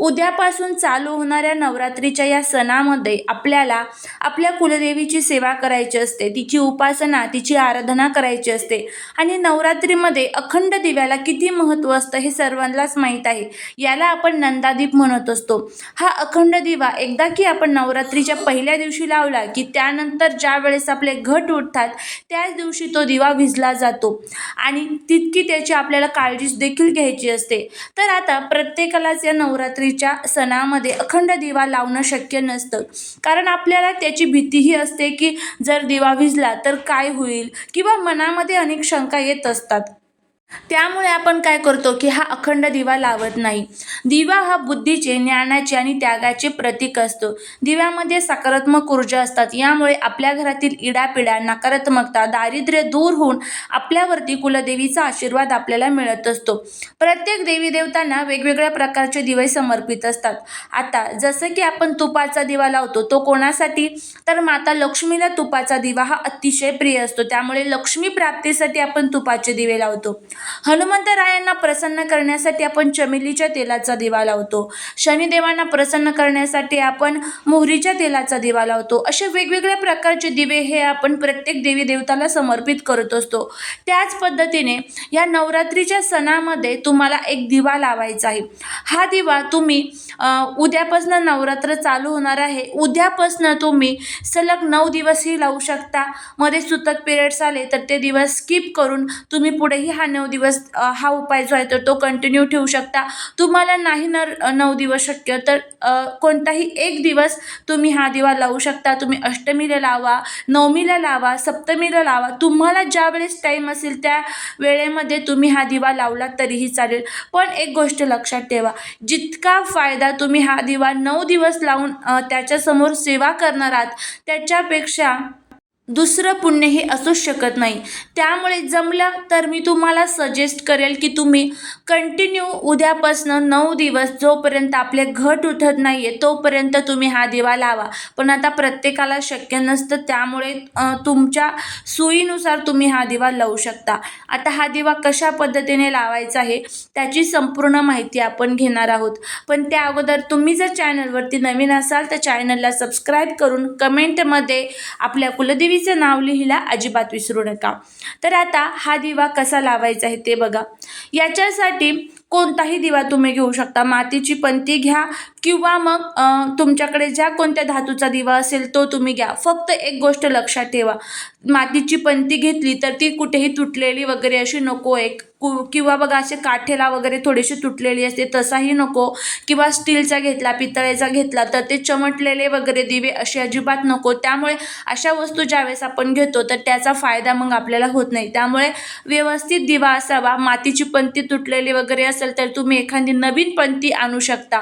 उद्यापासून चालू होणाऱ्या नवरात्रीच्या या सणामध्ये आपल्याला आपल्या कुलदेवीची सेवा करायची असते तिची उपासना तिची आराधना करायची असते आणि नवरात्रीमध्ये अखंड दिव्याला किती महत्त्व असतं हे सर्वांनाच माहीत आहे. याला आपण नंदादीप म्हणत असतो. हा अखंड दिवा एकदा की आपण नवरात्रीच्या पहिल्या दिवशी लावला की त्यानंतर ज्या वेळेस आपले घट उठतात त्याच दिवशी तो दिवा विजला जातो आणि तितकी त्याची आपल्याला काळजी देखील घ्यायची असते. तर आता प्रत्येकालाच या नवरात्री रात्रीच्या सणामध्ये अखंड दिवा लावणं शक्य नसतं. कारण आपल्याला त्याची भीतीही असते की जर दिवा विझला तर काय होईल? किंवा मनामध्ये अनेक शंका येत असतात. त्यामुळे आपण काय करतो की हा अखंड दिवा लावत नाही. दिवा हा बुद्धीचे ज्ञानाचे आणि त्यागाचे प्रतीक असतो. दिव्यामध्ये सकारात्मक ऊर्जा असतात. यामुळे आपल्या घरातील इडापिडा नकारात्मकता दारिद्र्य दूर होऊन आपल्यावरती कुलदेवीचा आशीर्वाद आपल्याला मिळत असतो. प्रत्येक देवी देवतांना वेगवेगळ्या प्रकारचे दिवे समर्पित असतात. आता जसं की आपण तुपाचा दिवा लावतो तो कोणासाठी? तर माता लक्ष्मीला तुपाचा दिवा हा अतिशय प्रिय असतो. त्यामुळे लक्ष्मी प्राप्तीसाठी आपण तुपाचे दिवे लावतो. हनुमंतरायांना प्रसन्न करण्यासाठी आपण चमेलीच्या तेलाचा दिवा लावतो. शनिदेवांना प्रसन्न करण्यासाठी आपण मोहरीच्या तेलाचा दिवा लावतो. असे वेगवेगळ्या प्रकारचे दिवे हे आपण प्रत्येक देवी देवताला समर्पित करत असतो. त्याच पद्धतीने या नवरात्रीच्या सणामध्ये तुम्हाला एक दिवा लावायचा आहे. हा दिवा तुम्ही उद्यापासून नवरात्र चालू होणार आहे. उद्यापासून तुम्ही सलग नऊ दिवसही लावू शकता. मध्ये सुतक पिरियड्स आले तर ते दिवस स्किप करून तुम्ही पुढेही हा नऊ दिवस हा उपाय जो आहे तर तो कंटिन्यू ठेवू शकता. तुम्हाला नाही नर नऊ दिवस शक्य तर कोणताही एक दिवस तुम्ही हा दिवा लावू शकता. तुम्ही अष्टमीला लावा नवमीला लावा सप्तमीला लावा. तुम्हाला ज्या वेळेस टाईम असेल त्या वेळेमध्ये तुम्ही हा दिवा लावला तरीही चालेल. पण एक गोष्ट लक्षात ठेवा जितका फायदा तुम्ही हा दिवा नऊ दिवस लावून त्याच्यासमोर सेवा करणार आहात त्याच्यापेक्षा दुसरं पुण्यही असूच शकत नाही. त्यामुळे जमलं तर मी तुम्हाला सजेस्ट करेल की तुम्ही कंटिन्यू उद्यापासनं नऊ दिवस जोपर्यंत आपले घट उठत नाही आहे तोपर्यंत तुम्ही हा दिवा लावा. पण आता प्रत्येकाला शक्य नसतं त्यामुळे तुमच्या सोयीनुसार तुम्ही हा दिवा लावू शकता. आता हा दिवा कशा पद्धतीने लावायचा आहे त्याची संपूर्ण माहिती आपण घेणार आहोत. पण त्या अगोदर तुम्ही जर चॅनलवरती नवीन असाल तर चॅनलला सबस्क्राईब करून कमेंटमध्ये आपल्या कुलदेवी तिचं नाव लिहिला अजिबात विसरू नका. तर आता हा दिवा कसा लावायचा आहे ते बघा. याच्यासाठी कोणताही दिवा तुम्ही घेऊ शकता. मातीची पंती घ्या किंवा मग तुमच्याकडे ज्या कोणत्या धातूचा दिवा असेल तो तुम्ही घ्या. फक्त एक गोष्ट लक्षात ठेवा. मातीची पंती घेतली तर ती कुठेही तुटलेली वगैरे अशी नको एक. कु- किंवा बघा असे काठेला वगैरे थोडीशी तुटलेली असते तसाही नको. किंवा स्टीलचा घेतला पितळेचा घेतला तर ते चमटलेले वगैरे दिवे असे अजिबात नको. त्यामुळे अशा वस्तू ज्यावेळेस आपण घेतो तर त्याचा फायदा मग आपल्याला होत नाही. त्यामुळे व्यवस्थित दिवा असावा. मातीची पंती तुटलेली वगैरे असेल तर तुम्ही एखादी नवीन पंती आणू शकता.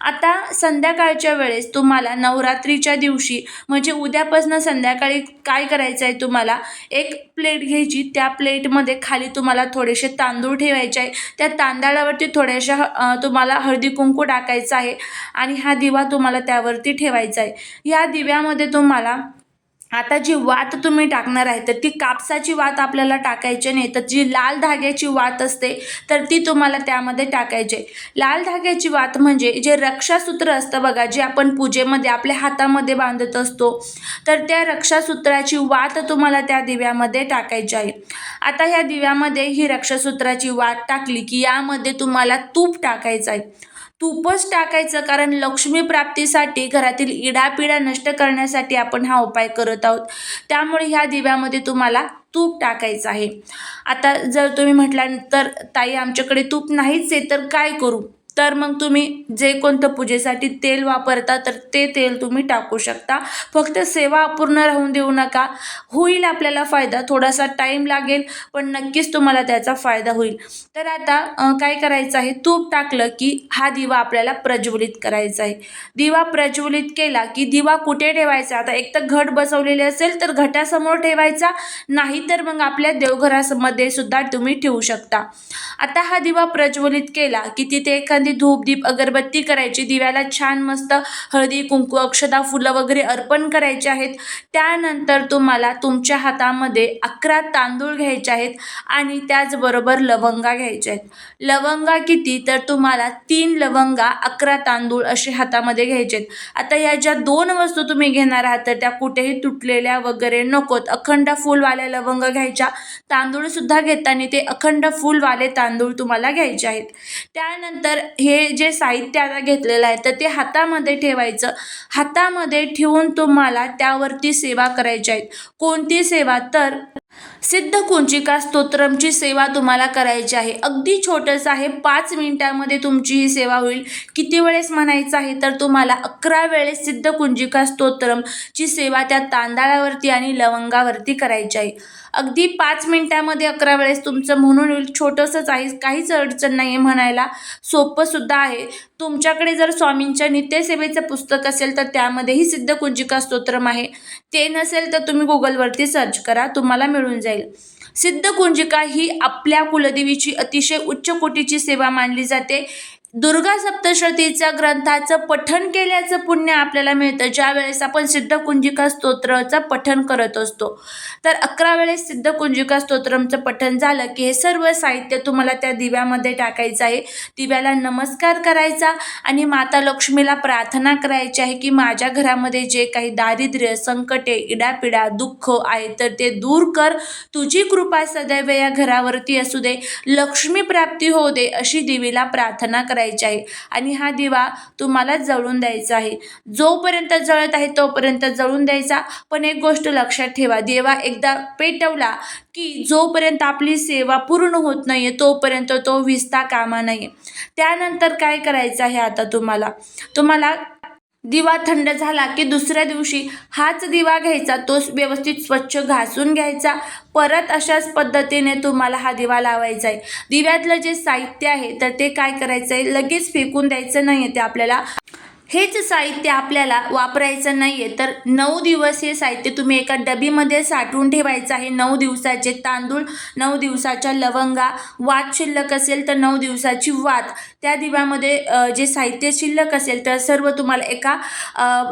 आता संध्याकाळच्या वेळेस तुम्हाला नवरात्रीच्या दिवशी म्हणजे उद्यापासून संध्याकाळी काय करायचं आहे तुम्हाला? एक प्लेट घ्यायची. त्या प्लेटमध्ये खाली तुम्हाला थोडेसे तांदूळ ठेवायचे आहे. त्या तांदळावरती थोड्याशा तुम्हाला हळदी कुंकू टाकायचं आहे आणि हा दिवा तुम्हाला त्यावरती ठेवायचा आहे. या दिव्यामध्ये तुम्हाला आता जी वात तुम्ही टाकणार आहे तर ती कापसाची वात आपल्याला टाकायची नाही तर जी लाल धाग्याची वात असते तर ती तुम्हाला त्यामध्ये टाकायची आहे. लाल धाग्याची वात म्हणजे जे रक्षासूत्र असतं बघा जे आपण पूजेमध्ये आपल्या हातामध्ये बांधत असतो तर त्या रक्षासूत्राची वात तुम्हाला त्या दिव्यामध्ये टाकायची आहे. आता ह्या दिव्यामध्ये ही रक्षसूत्राची वाट टाकली की यामध्ये तुम्हाला तूप टाकायचं आहे तूपच टाकायचं कारण लक्ष्मी प्राप्तीसाठी घरातील इडापिडा नष्ट करण्यासाठी आपण हा उपाय करत आहोत. त्यामुळे ह्या दिव्यामध्ये तुम्हाला तूप टाकायचं आहे. आता जर तुम्ही म्हटल्यानंतर ताई आमच्याकडे तूप नाहीच आहे तर काय करू? तर मग तुम्ही जे कोणतं पूजेसाठी तेल वापरता तर ते तेल तुम्ही टाकू शकता. फक्त सेवा अपूर्ण राहून देऊ नका. होईल आपल्याला फायदा थोडासा टाईम लागेल पण नक्कीच तुम्हाला त्याचा फायदा होईल. तर आता काय करायचं आहे? तूप टाकलं की हा दिवा आपल्याला प्रज्वलित करायचा आहे. दिवा प्रज्वलित केला की दिवा कुठे ठेवायचा? आता एक तर घट बसवलेले असेल तर घटासमोर ठेवायचा. नाही तर मग आपल्या देवघरामध्ये सुद्धा तुम्ही ठेवू शकता. आता हा दिवा प्रज्वलित केला की तिथे एखादी धूप दीप अगरबत्ती करायची दिव्याला छान मस्त हळदी कुंकू अक्षदा फुलं वगैरे अर्पण करायचे आहेत. त्यानंतर तुम्हाला तुमच्या हातामध्ये अकरा तांदूळ घ्यायचे आहेत आणि त्याचबरोबर लवंगा घ्यायच्या आहेत. लवंगा किती? तर तुम्हाला तीन लवंगा अकरा तांदूळ असे हातामध्ये घ्यायचे आहेत. आता या ज्या दोन वस्तू तुम्ही घेणार आहात तर त्या कुठेही तुटलेल्या वगैरे नकोत. अखंड फुलवाल्या लवंग घ्यायच्या तांदूळसुद्धा घेताना ते अखंड फुलवाले तांदूळ तुम्हाला घ्यायचे आहेत. त्यानंतर हे जे साहित्य आता घेतलेलं आहे तर ते हातामध्ये ठेवायचं. हातामध्ये ठेवून तुम्हाला त्यावरती सेवा करायची आहे. कोणती सेवा? तर सिद्ध कुंचिका स्तोत्रमची सेवा तुम्हाला करायची आहे. अगदी छोटंसं आहे. पाच मिनिटामध्ये तुमची ही सेवा होईल. किती वेळेस म्हणायचं आहे? तर तुम्हाला अकरा वेळेस सिद्ध कुंजिका स्तोत्रमची सेवा त्या तांदळावरती आणि लवंगावरती करायची आहे. अगदी पाच मिनटामध्ये अकरा वेळेस तुमचं म्हणून होईल छोटंसंच आहे. काहीच अडचण नाही आहे म्हणायला सोपंसुद्धा आहे. तुमच्याकडे जर स्वामींच्या नित्यसेवेचं पुस्तक असेल तर त्यामध्येही सिद्ध कुंजिका स्तोत्रम आहे. ते नसेल तर तुम्ही गुगलवरती सर्च करा. तुम्हाला मिळून जाईल. सिद्ध कुंजिका ही आपल्या कुलदेवीची अतिशय उच्च कोटीची सेवा मानली जाते. दुर्गा सप्तशतीचा ग्रंथाचं पठण केल्याचं पुण्य आपल्याला मिळतं. ज्या वेळेस आपण सिद्ध कुंजिका स्तोत्राचं पठण करत असतो. तर अकरा वेळेस सिद्ध कुंजिका स्तोत्रमचं पठण झालं की हे सर्व साहित्य तुम्हाला त्या दिव्यामध्ये टाकायचं आहे. दिव्याला नमस्कार करायचा आणि माता लक्ष्मीला प्रार्थना करायची आहे की माझ्या घरामध्ये जे काही दारिद्र्य संकटे इडापिडा दुःख आहे तर ते दूर कर. तुझी कृपा सदैव या घरावरती असू दे. लक्ष्मी प्राप्ती होऊ दे अशी देवीला प्रार्थना करायची. आहे. आणि हा दिवा तुम्हाला जळून द्यायचा आहे. जोपर्यंत जळत आहे तोपर्यंत जळून द्यायचा. पण एक गोष्ट लक्षात ठेवा देवा एकदा पेटवला की जोपर्यंत आपली सेवा पूर्ण होत नाही आहे तोपर्यंत तो विजता कामा नाही त्यानंतर काय करायचं आहे आता तुम्हाला? तुम्हाला दिवा थंड झाला की दुसऱ्या दिवशी हाच दिवा घ्यायचा तो व्यवस्थित स्वच्छ घासून घ्यायचा. परत अशाच पद्धतीने तुम्हाला हा दिवा लावायचा आहे दिव्यातलं जे साहित्य आहे तर ते काय करायचं आहे लगेच फेकून द्यायचं नाही आहे ते आपल्याला. हेच साहित्य आपल्याला वापरायचं नाही आहे तर नऊ दिवस हे साहित्य तुम्ही एका डबीमध्ये साठवून ठेवायचं आहे. नऊ दिवसाचे तांदूळ नऊ दिवसाच्या लवंगा वात शिल्लक असेल तर नऊ दिवसाची वात. त्या दिव्यामध्ये जे साहित्य शिल्लक असेल तर सर्व तुम्हाला एका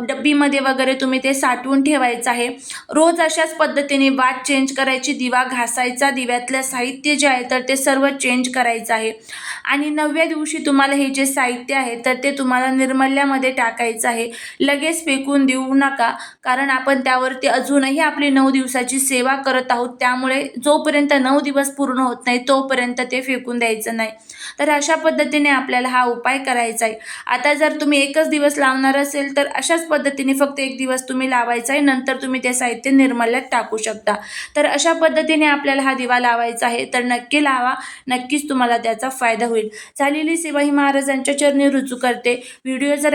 डब्बीमध्ये वगैरे तुम्ही ते साठवून ठेवायचं आहे. रोज अशाच पद्धतीने वात चेंज करायची दिवा घासायचा दिव्यातलं साहित्य जे आहे तर ते सर्व चेंज करायचं आहे. आणि नवव्या दिवशी तुम्हाला हे जे साहित्य आहे तर ते तुम्हाला निर्मल्यामध्ये टाकायचं आहे. लगेच फेकून देऊ नका कारण आपण त्यावरती अजूनही आपली नऊ दिवसाची सेवा करत आहोत. त्यामुळे जोपर्यंत नऊ दिवस पूर्ण होत नाही तोपर्यंत ते फेकून द्यायचं नाही. तर अशा पद्धतीने आपल्याला हा उपाय करायचा आहे. आता जर तुम्ही एकच दिवस लावणार असेल तर अशाच पद्धतीने फक्त एक दिवस तुम्ही लावायचा आहे. नंतर तुम्ही ते साहित्य निर्मल्यात टाकू शकता. तर अशा पद्धतीने आपल्याला हा दिवा लावायचा आहे. तर नक्की लावा. नक्कीच तुम्हाला त्याचा फायदा होईल. झालेली सेवा ही महाराजांच्या चरणी रुजू करते. व्हिडिओ जर